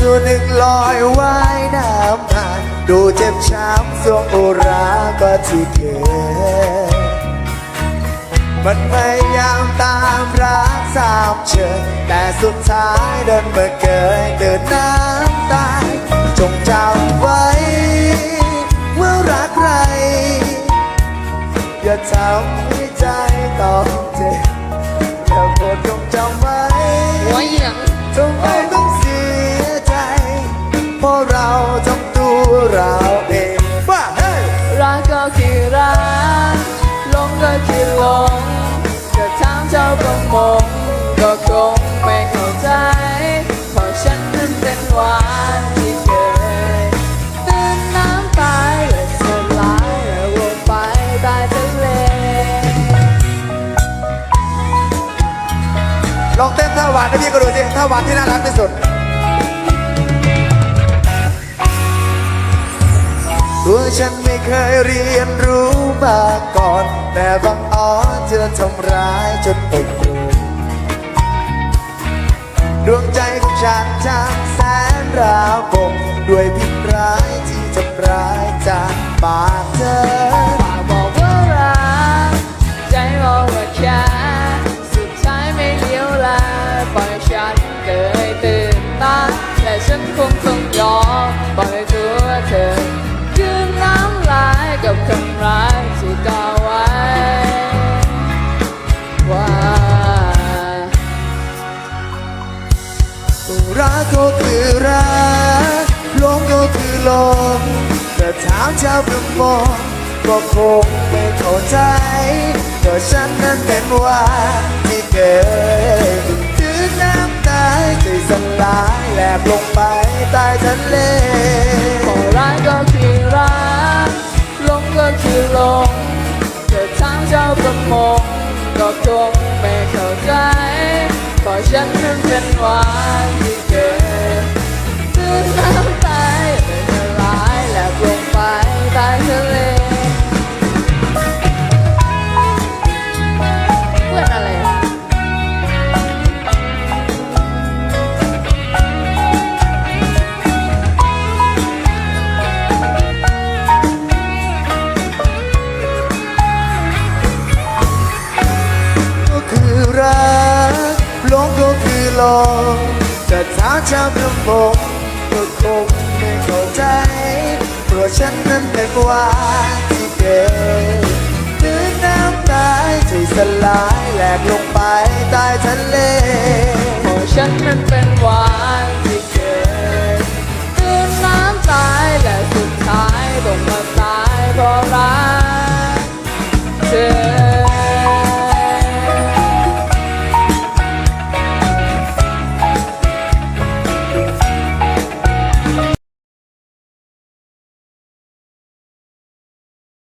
ตัวหนึ่งลอยว่ายน้ำผ่านดูเจ็บช้ำสวงอุราก็ที่เกิมันพยายามตามรักสามเชยแต่สุดท้ายเดินมาเกยเดินน้ำตายจงจำไว้ว่ารักใคร อย่าทำให้ใจต้อง วเราเองบ้าเฮ้ยรักก็คือรักหลงก็คือหลงจะถามเจ้าประมงก็คงไม่เข้าใจเพราะฉันนั้นเป็นหวานที่เคยตื่นน้ำตายและสลายและวนไปใต้ทะเลลองเต้นท่าหวานให้พี่ก็ดูสิท่าหวานที่น่ารักที่สุด ตัวฉันไม่เคยเรียนรู้มาก่อน แต่บางอ้อเธอทำร้ายจนอกรุนดวงใจของฉันช่างแสนราวกด้วยพิษร้ายที่ทำร้ายจากปากเธอปากบอกว่ารักใจบอกว่าแค่สุดท้ายไม่เลี้ยวแลปล่อยฉันเกยตื่นตาและฉันคงต้องยอมปล่อย รักก็คือรักหลงก็คือหลงแต่ถามชาวประมงก็คงไม่เข้าใจเพราะฉันนั้นเป็นว่าที่เกิดถือน้ำตายใจสลายแหลกลงไปใต้ทะเลรักก็คือรักหลงก็คือหลงเธอถามเจ้าประมงก็คงไม่เข้าใจ เพราะฉันนั้นเป็นหวานที่เกิดตื่น ก็คือหลงแต่ถ้าชาวประมงก็คงไม่เข้าใจเพราะฉันนั้นเป็นว่าที่เกิดถือน้ำตายใจสลายแหลกลงไปใต้ทะเลเพราะฉันนั้นเป็นวาน